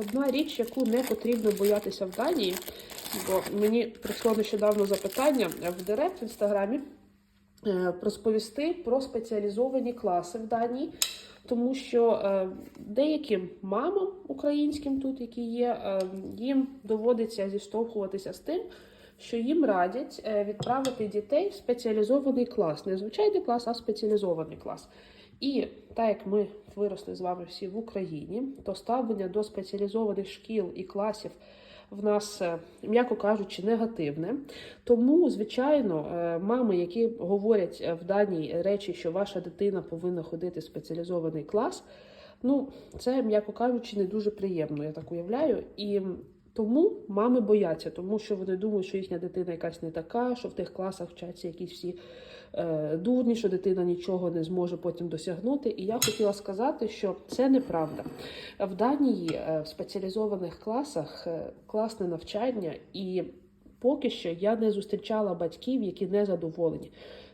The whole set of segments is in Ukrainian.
Одна річ, яку не потрібно боятися в Данії, бо мені прийшло нещодавно запитання в директ в інстаграмі е, розповісти про спеціалізовані класи в Данії. Тому що е, деяким мамам українським тут, які є, е, їм доводиться зіштовхуватися з тим, що їм радять е, відправити дітей в спеціалізований клас. Не звичайний клас, а спеціалізований клас. І так як ми виросли з вами всі в Україні, то ставлення до спеціалізованих шкіл і класів в нас, е, м'яко кажучи, негативне. Тому, звичайно, е, мами, які говорять в даній речі, що ваша дитина повинна ходити в спеціалізований клас, ну це, м'яко кажучи, не дуже приємно, я так уявляю. І тому мами бояться, тому що вони думають, що їхня дитина якась не така, що в тих класах вчаться якісь всі е, дурні, що дитина нічого не зможе потім досягнути. І я хотіла сказати, що це неправда. В Данії е, в спеціалізованих класах е, класне навчання, і поки що я не зустрічала батьків, які не задоволені.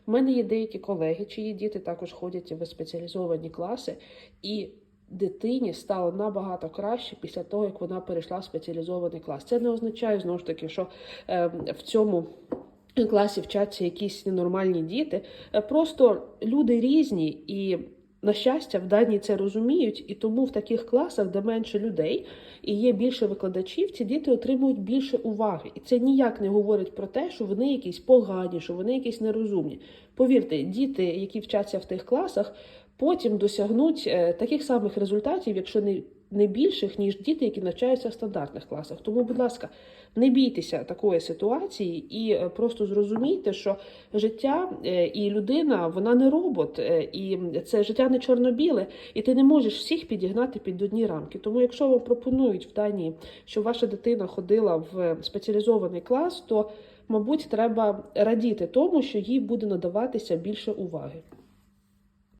У мене є деякі колеги, чиї діти також ходять в спеціалізовані класи, і дитині стало набагато краще після того, як вона перейшла в спеціалізований клас. Це не означає знову ж таки, що е, в цьому. Класі вчаться якісь ненормальні діти. Е, Просто люди різні і, на щастя, в Данії це розуміють, і тому в таких класах, де менше людей і є більше викладачів, ці діти отримують більше уваги. І це ніяк не говорить про те, що вони якісь погані, що вони якісь нерозумні. Повірте, діти, які вчаться в тих класах, потім досягнуть е, таких самих результатів, якщо не, не більших, ніж діти, які навчаються в стандартних класах. Тому, будь ласка, не бійтеся такої ситуації і е, просто зрозумійте, що життя е, і людина вона не робот, і це життя не чорно-біле, і ти не можеш всіх підігнати під одні рамки. Тому, якщо вам пропонують в Данії, що ваша дитина ходила в спеціалізований клас, то мабуть треба радіти тому, що їй буде надаватися більше уваги.